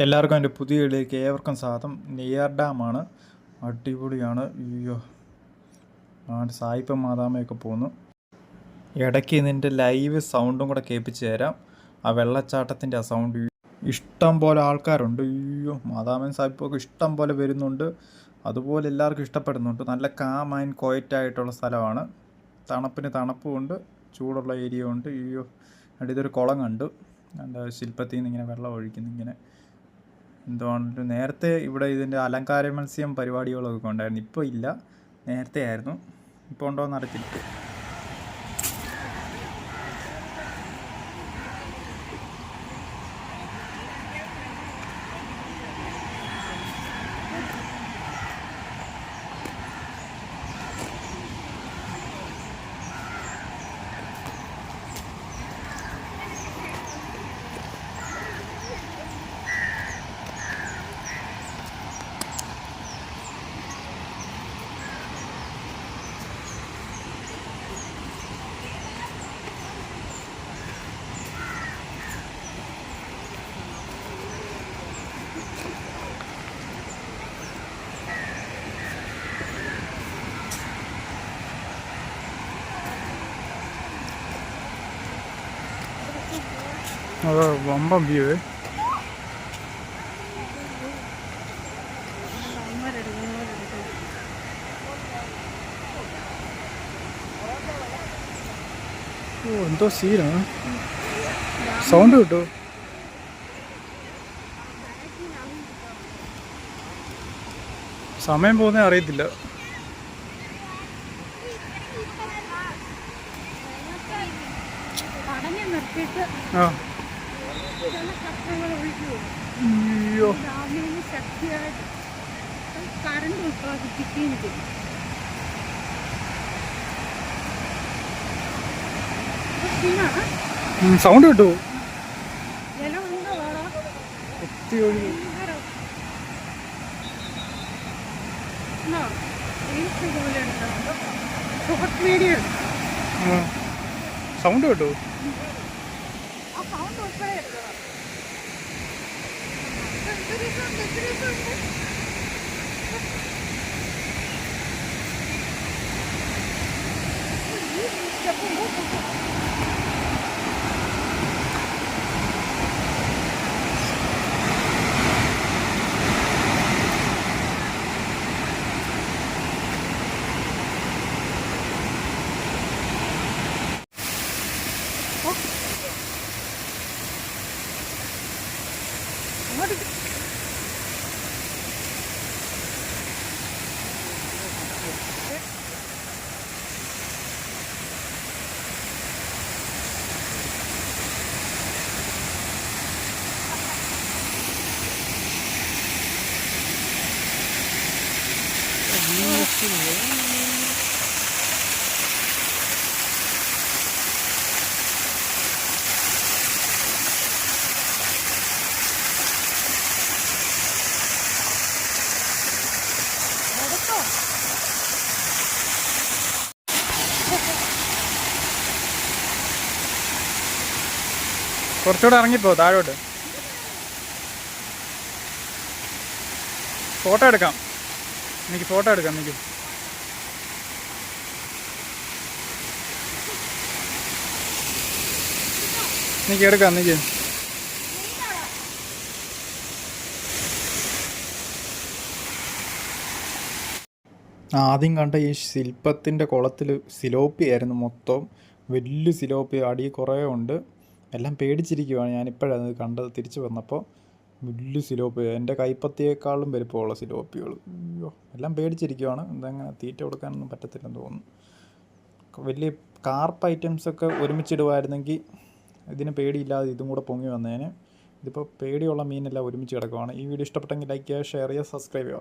എല്ലാവർക്കും എന്റെ പുതിയ വീഡിയോയിലേക്ക് ഏവർക്കും സ്വാഗതം. നെയ്യാർ ഡാമാണ്. അടിപൊളിയാണ്. അയ്യോ. ആ സായിപ്പ മാതാമയൊക്കെ പോന്നു. ഇടയ്ക്ക് ഇതിന്റെ ലൈവ് സൗണ്ടും കൂടെ കേൾപ്പിച്ച് തരാം. ആ വെള്ളച്ചാട്ടത്തിന്റെ ആ സൗണ്ട് ഇഷ്ടം പോലെ ആൾക്കാരുണ്ട്. അയ്യോ. മാതാമൻ സാഹിബൊക്കെ ഇഷ്ടം പോലെ വരുന്നുണ്ട്. അതുപോലെ എല്ലാവർക്കും ഇഷ്ടപ്പെടുന്നുണ്ട്. നല്ല കാം ആൻഡ് ക്വയറ്റ് ആയിട്ടുള്ള സ്ഥലമാണ്. തണുപ്പിന് തണുപ്പുമുണ്ട് ചൂടുള്ള ഏരിയ ഉണ്ട്. അയ്യോ. ഇതൊരു കുളം കണ്ടു. എന്താ ശില്പത്തിൽ നിന്ന് ഇങ്ങനെ വെള്ളം ഒഴിക്കുന്നു ഇങ്ങനെ എന്തുവാണെങ്കിലും നേരത്തെ ഇവിടെ ഇതിന്റെ അലങ്കാര മത്സ്യം പരിപാടികളൊക്കെ ഉണ്ടായിരുന്നു. ഇപ്പോൾ ഇല്ല. നേരത്തെ ആയിരുന്നു ഇപ്പോൾ ഉണ്ടോ എന്ന് അത് വമ്പം വ്യൂ ഓ എന്തോ സീനാണ് സൗണ്ട് കിട്ടോ? സമയം പോകുന്നേ അറിയത്തില്ല. ആ. അയ്യോ. ഡാമിന് ശക്തിയായിട്ട് കറണ്ട് ഉത്പാദിപ്പിക്കുകയും ചെയ്യും. ഇത് സീനാണ്. സൗണ്ട് കിട്ടു. സൗണ്ട് കിട്ടോ. ആ സൗണ്ട് ഉൾപ്പെടെ എടുക്കണം るいいですね。കുറച്ചുകൂടെ ഇറങ്ങിപ്പോ താഴോട്ട്. ഫോട്ടോ എടുക്കാം. എനിക്ക് ഫോട്ടോ എടുക്കാം എനിക്ക് എനിക്ക് എടുക്കാം എനിക്ക് ആദ്യം കണ്ട ഈ ശില്പത്തിന്റെ കുളത്തിൽ സിലോപ്പിയായിരുന്നു മൊത്തം. വലിയ സിലോപ്പി അടി കുറേ ഉണ്ട്. എല്ലാം പേടിച്ചിരിക്കുവാണ്. ഞാനിപ്പോഴത് കണ്ടത്. തിരിച്ചു വന്നപ്പോൾ വലിയ സിലോപ്പി എന്റെ കൈപ്പത്തിയേക്കാളും വലുപ്പമുള്ള സിലോപ്പികൾ അയ്യോ എല്ലാം പേടിച്ചിരിക്കുവാണ്. എന്തെങ്ങനെ തീറ്റ കൊടുക്കാനൊന്നും പറ്റത്തില്ലെന്ന് തോന്നുന്നു. വലിയ കാർപ്പ് ഐറ്റംസൊക്കെ ഒരുമിച്ചിടുമായിരുന്നെങ്കിൽ ഇതിന് പേടിയില്ലാതെ ഇതും കൂടെ പൊങ്ങി വന്നേനെ. ഇതിപ്പോൾ പേടിയുള്ള മീനെല്ലാം ഒരുമിച്ച് കിടക്കുവാണ്. ഈ വീഡിയോ ഇഷ്ടപ്പെട്ടെങ്കിൽ ലൈക്ക് ചെയ്യുക ഷെയർ ചെയ്യുക സബ്സ്ക്രൈബ് ചെയ്യുക.